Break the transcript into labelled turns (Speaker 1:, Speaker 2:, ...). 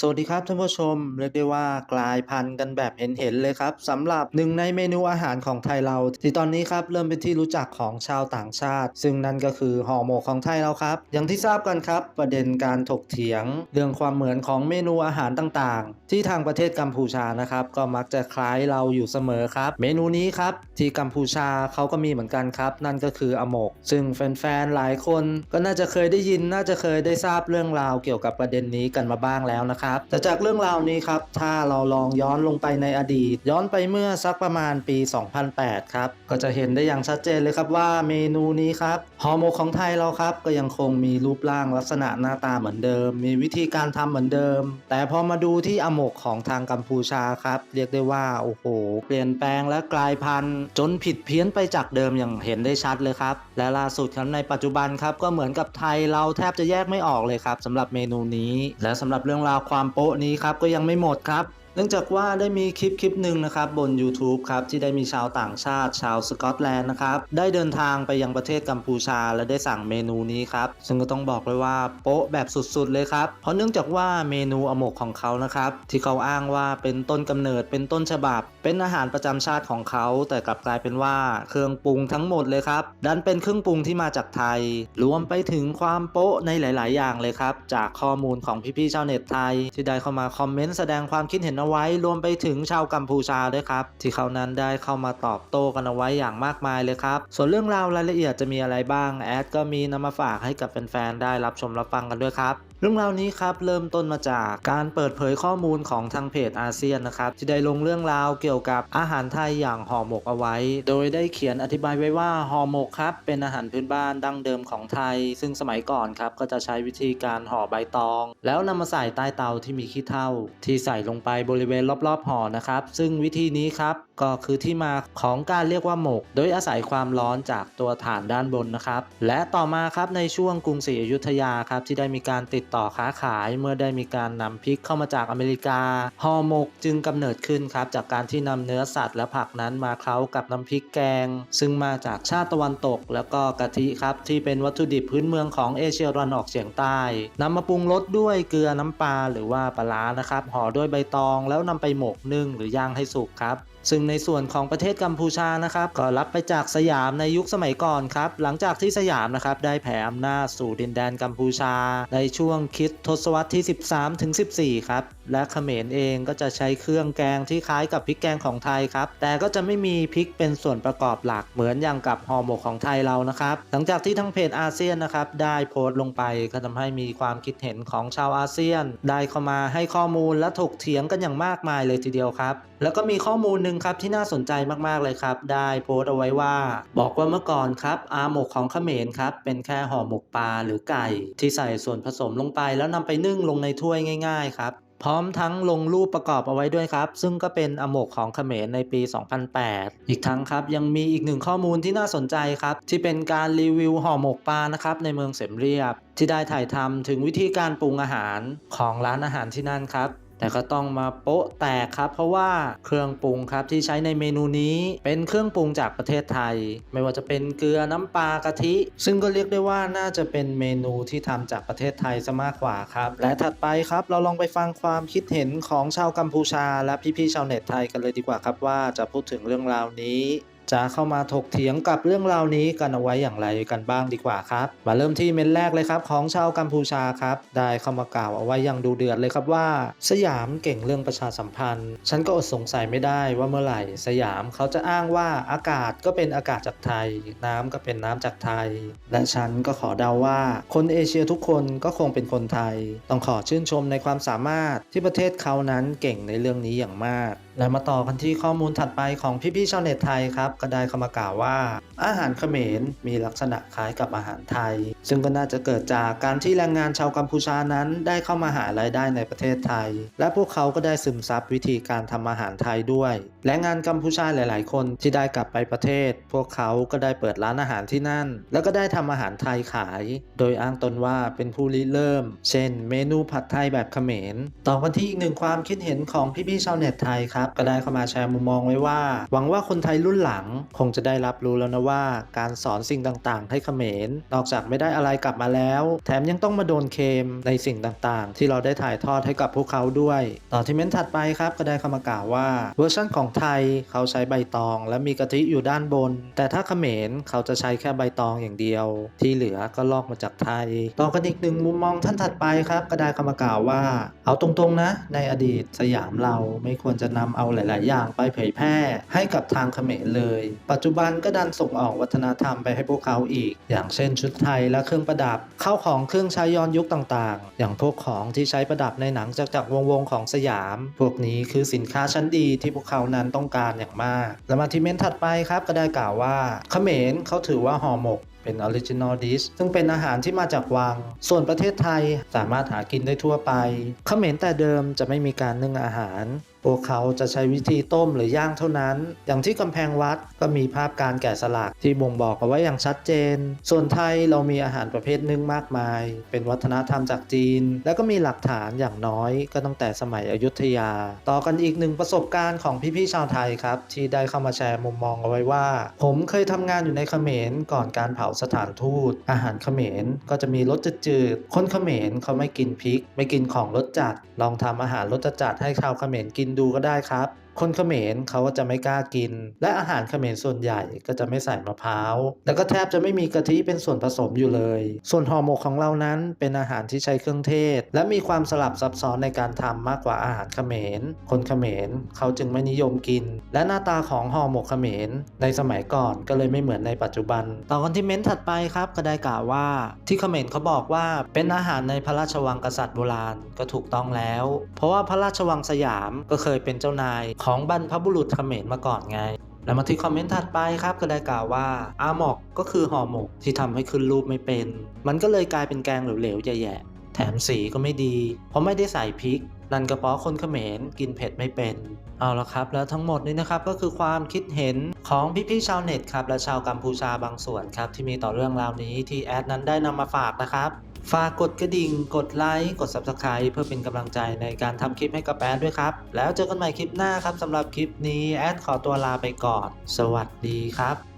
Speaker 1: สวัสดีครับท่านผู้ชมเรียกได้ว่ากลายพันธุ์กันแบบเห็นๆเลยครับสำหรับหนึ่งในเมนูอาหารของไทยเรา ที่ตอนนี้ครับเริ่มเป็นที่รู้จักของชาวต่างชาติ ซึ่งนั่นก็คือห่อหมกของไทยเราครับ อย่างที่ทราบกันครับ ประเด็นการถกเถียง เรื่องความเหมือนของเมนูอาหารต่างๆ ที่ทางประเทศกัมพูชานะครับ ก็มักจะคล้ายเราอยู่เสมอครับ เมนูนี้ครับที่กัมพูชาเขาก็มีเหมือนกันครับ นั่นก็คืออหมก ซึ่งแฟนๆหลายคน ก็น่าจะเคยได้ยินน่าจะเคยได้ทราบเรื่องราวเกี่ยวกับประเด็นนี้กันมาบ้างแล้วนะครับแต่จากเรื่องราวนี้ครับ ถ้าเราลองย้อนลงไปในอดีต ย้อนไปเมื่อสักประมาณปี 2008 ครับ ก็จะเห็นได้อย่างชัดเจนเลยครับว่าเมนูนี้ครับห่อหมกของไทยเราครับ ก็ยังคงมีรูปร่างลักษณะหน้าตาเหมือนเดิม มีวิธีการทำเหมือนเดิม แต่พอมาดูที่อหมกของทางกัมพูชาครับ เรียกได้ว่าโอ้โห เปลี่ยนแปลงและกลายพันธุ์ จนผิดเพี้ยนไปจากเดิมอย่างเห็นได้ชัดเลยครับ และล่าสุดครับในปัจจุบันครับก็เหมือนกับไทยเราแทบจะแยกไม่ออกเลยครับสำหรับเมนูนี้ และสำหรับเรื่องราวความความโป๊ะนี้ครับก็ยังไม่หมดครับ นื่องจากว่าได้มีคลิปคลิปหนึ่งนะครับบน YouTube ครับที่ได้มีชาวต่างชาติชาวสกอตแลนด์นะครับได้เดินทางไปยังประเทศกัมพูชา และได้สั่งเมนูนี้ครับซึ่งก็ต้องบอกเลยว่าโป๊ะแบบสุดๆเลยครับเพราะเนื่องจากว่าเมนูอหมกของเขานะครับที่เขาอ้างว่าเป็นต้นกำเนิดเป็นต้นฉบับ เป็นอาหารประจำชาติของเขา แต่กลับกลายเป็นว่าเครื่องปรุงทั้งหมดเลยครับดันเป็นเครื่องปรุงที่มาจากไทย รวมไปถึงความโป๊ะในหลาย ๆ อย่างเลยครับจากข้อมูลของพี่ๆชาวเน็ตไทย ที่ได้เข้ามาคอมเมนต์แสดงความคิดเห็นเอาไว้รวมไปถึงชาวกัมพูชาด้วยครับ ที่เขานั้นได้เข้ามาตอบโต้กันเอาไว้อย่างมากมายเลยครับ ส่วนเรื่องราวรายละเอียดจะมีอะไรบ้าง แอดก็มีนำมาฝากให้กับแฟนๆได้รับชมรับฟังกันด้วยครับเรื่องราวนี้ครับเริ่มต้นมาจากการเปิดเผยข้อมูลของทางเพจอาเซียนนะครับที่ได้ลงเรื่องราวเกี่ยวกับอาหารไทยอย่างห่อหมกเอาไว้ โดยได้เขียนอธิบายไว้ว่าห่อหมกครับเป็นอาหารพื้นบ้านดั้งเดิมของไทย ซึ่งสมัยก่อนครับก็จะใช้วิธีการห่อใบตอง แล้วนำมาใส่ใต้เตาที่มีขี้เถ้าที่ใส่ลงไปบริเวณรอบๆห่อนะครับ ซึ่งวิธีนี้ครับ ก็คือที่มาของการเรียกว่าหมก โดยอาศัยความร้อนจากตัวฐานด้านบนนะครับ และต่อมาครับในช่วงกรุงศรีอยุธยาครับที่ได้มีการติดต่อค้าขายเมื่อได้มีการนำพริกเข้ามาจากอเมริกาห่อหมกจึงกำเนิดขึ้นครับจากการที่นำเนื้อสัตว์และผักนั้นมาเคล้ากับน้ำพริกแกง ซึ่งมาจากชาติตะวันตก แล้วก็กะทิครับที่เป็นวัตถุดิบพื้นเมืองของเอเชียตะวันออกเฉียงใต้นำมาปรุงรสด้วยเกลือน้ำปลาหรือว่าปลาร้านะครับห่อด้วยใบตองแล้วนำไปหมกนึ่งหรือย่างให้สุกครับ ซึ่งในส่วนของประเทศกัมพูชานะครับก็รับไปจากสยามในยุคสมัยก่อนครับหลังจากที่สยามนะครับได้แผ่อำนาจสู่ดินแดนกัมพูชา ในช่วงคิดทศวรรษที่ 13ถึง14 ครับ และเขมรเองก็จะใช้เครื่องแกงที่คล้ายกับพริกแกงของไทยครับ แต่ก็จะไม่มีพริกเป็นส่วนประกอบหลักเหมือนอย่างกับห่อหมกของไทยเรานะครับ หลังจากที่ทั้งเพจอาเซียนนะครับได้โพสต์ลงไปก็ทำให้มีความคิดเห็นของชาวอาเซียน ได้เข้ามาให้ข้อมูลและถกเถียงกันอย่างมากมายเลยทีเดียวครับ แล้วก็มีข้อมูลหนึ่งครับที่น่าสนใจมากๆเลยครับ ได้โพสต์เอาไว้ว่า บอกว่าเมื่อก่อนครับอาหมกของเขมรครับเป็นแค่ห่อหมกปลาหรือไก่ ที่ใส่ส่วนผสมลงไป แล้วนำไปนึ่งลงในถ้วยง่าย ๆ ครับพร้อมทั้งลงรูปประกอบเอาไว้ด้วยครับ ซึ่งก็เป็นอหมกของเขมรในปี 2008 อีกทั้งครับยังมีอีกหนึ่งข้อมูลที่น่าสนใจครับ ที่เป็นการรีวิวห่อหมกปลานะครับในเมืองเสมเรียบ ที่ได้ถ่ายทำถึงวิธีการปรุงอาหารของร้านอาหารที่นั่นครับ แต่ก็ต้องมาโป๊ะแตกครับ เพราะว่าเครื่องปรุงครับที่ใช้ในเมนูนี้เป็นเครื่องปรุงจากประเทศไทย ไม่ว่าจะเป็นเกลือน้ำปลากะทิ ซึ่งก็เรียกได้ว่าน่าจะเป็นเมนูที่ทำจากประเทศไทยซะมากกว่าครับและถัดไปครับเราลองไปฟังความคิดเห็นของชาวกัมพูชา และพี่ๆชาวเน็ตไทยกันเลยดีกว่าครับว่าจะพูดถึงเรื่องราวนี้ จะเข้ามาถกเถียงกับเรื่องราวนี้กันเอาไว้อย่างไรกันบ้างดีกว่าครับ มาเริ่มที่เมนแรกเลยครับของชาวกัมพูชาครับ ได้เข้ามากล่าวเอาไว้อย่างดูเดือดเลยครับว่า สยามเก่งเรื่องประชาสัมพันธ์ ฉันก็อดสงสัยไม่ได้ว่าเมื่อไหร่ สยามเขาจะอ้างว่าอากาศก็เป็นอากาศจากไทย น้ำก็เป็นน้ำจากไทย และฉันก็ขอเดาว่า คนเอเชียทุกคนก็คงเป็นคนไทย ต้องขอชื่นชมในความสามารถที่ประเทศเขานั้นเก่งในเรื่องนี้อย่างมาก และมาต่อกันที่ข้อมูลถัดไปของพี่ๆชาวเน็ตไทยครับ ก็ได้เข้ามากล่าวว่า อาหารเขมรมีลักษณะคล้ายกับอาหารไทย ซึ่งก็น่าจะเกิดจากการที่แรงงานชาวกัมพูชานั้นได้เข้ามาหารายได้ในประเทศไทย และพวกเขาก็ได้ซึมซับวิธีการทำอาหารไทยด้วยและงานกัมพูชาหลาย ๆ คนที่ได้กลับไปประเทศ พวกเขาก็ได้เปิดร้านอาหารที่นั่น แล้วก็ได้ทำอาหารไทยขาย โดยอ้างตนว่าเป็นผู้ริเริ่ม เช่น เมนูผัดไทยแบบเขมร ต่อกันที่อีกหนึ่งความคิดเห็นของพี่ๆชาวเน็ตไทยครับก็ได้เข้ามาแชร์มุมมองไว้ว่า หวังว่าคนไทยรุ่นหลัง คงจะได้รับรู้แล้วนะว่า การสอนสิ่งต่าง ๆ ให้เขมรนอกจากไม่ได้อะไรกลับมาแล้ว แถมยังต้องมาโดนเคมในสิ่งต่างๆ ที่เราได้ถ่ายทอดให้กับพวกเขาด้วย ต่อที่เม้นถัดไปครับก็ได้เข้ามากล่าวว่าเวอร์ชันของไทยเขาใช้ใบตอง และมีกะทิอยู่ด้านบน แต่ถ้าเขมรเขาจะใช้แค่ใบตองอย่างเดียว ที่เหลือก็ลอกมาจากไทย ต่อกันอีกหนึ่งมุมมองท่านถัดไปครับ ก็ได้เข้ามากล่าวว่า เอาตรงๆนะ ในอดีตสยามเราไม่ควรจะนำเอาหลาย ๆ อย่างไปเผยแพร่ ให้กับทางเขมรเลย ปัจจุบันก็ดันส่งออกวัฒนธรรมไปให้พวกเขาอีก อย่างเช่นชุดไทยและเครื่องประดับ เข้าของเครื่องใช้ย้อนยุคต่างๆ อย่างพวกของที่ใช้ประดับในหนังจากจักรวงศ์ของสยาม พวกนี้คือสินค้าชั้นดีที่พวกเขานั้นต้องการอย่างมาก และมาที่เมนต์ถัดไปครับก็ได้กล่าวว่าเขมรเขาถือว่าห่อหมกเป็นออริจินอลดิชซึ่งเป็นอาหารที่มาจากวัง ส่วนประเทศไทยสามารถหากินได้ทั่วไปเขมรแต่เดิมจะไม่มีการนึ่งอาหาร วกเขาจะใช้วิธีต้มหรือย่างเท่านั้น อย่างที่กำแพงวัดก็มีภาพการแกะสลักที่บ่งบอกเอาไว้อย่างชัดเจน ส่วนไทยเรามีอาหารประเภทนึ่งมากมาย เป็นวัฒนธรรมจากจีน แล้วก็มีหลักฐานอย่างน้อยก็ตั้งแต่สมัยอยุธยา ต่อกันอีกหนึ่งประสบการณ์ของพี่ๆชาวไทยครับ ที่ได้เข้ามาแชร์มุมมองเอาไว้ว่า ผมเคยทำงานอยู่ในเขมรก่อนการเผาสถานทูต อาหารเขมรก็จะมีรสจืดๆคนเขมรเขาไม่กินพริก ไม่กินของรสจัด ลองทำอาหารรสจัดให้ชาวเขมรกินดูก็ได้ครับ คนเขมรเขาก็จะไม่กล้ากิน และอาหารเขมรส่วนใหญ่ก็จะไม่ใส่มะพร้าวแล้วก็แทบจะไม่มีกะทิเป็นส่วนผสมอยู่เลย ส่วนห่อหมกของเรานั้นเป็นอาหารที่ใช้เครื่องเทศ และมีความสลับซับซ้อนในการทำมากกว่าอาหารเขมร คนเขมรเขาจึงไม่นิยมกิน และหน้าตาของห่อหมกเขมร ในสมัยก่อนก็เลยไม่เหมือนในปัจจุบัน ต่อกันที่เม้นต์ถัดไปครับก็ได้กล่าวว่า ที่เขมรเขาบอกว่าเป็นอาหารในพระราชวังกษัตริย์โบราณก็ถูกต้องแล้ว เพราะว่าพระราชวังสยามก็เคยเป็นเจ้านายขของบรรพบุรุษเขมรมาก่อนไง แล้วมาที่คอมเมนต์ถัดไปครับก็ได้กล่าวว่าอาหมอกก็คือห่อหมกที่ทำให้ขึ้นรูปไม่เป็น มันก็เลยกลายเป็นแกงเหลวๆแย่ๆแถมสีก็ไม่ดี เพราะไม่ได้ใส่พริกนั่นก็เพราะคนเขมรกินเผ็ดไม่เป็น เอาละครับ แล้วทั้งหมดนี้นะครับก็คือความคิดเห็นของพี่ๆชาวเน็ตครับและชาวกัมพูชาบางส่วนครับที่มีต่อเรื่องราวนี้ที่แอดนั้นได้นำมาฝากนะครับ ฝากกดกระดิ่ง กดไลค์ กด Subscribe เพื่อเป็นกำลังใจในการทำคลิปให้กับแอดด้วยครับ แล้วเจอกันใหม่คลิปหน้าครับสำหรับคลิปนี้แอดขอตัวลาไปก่อน สวัสดีครับ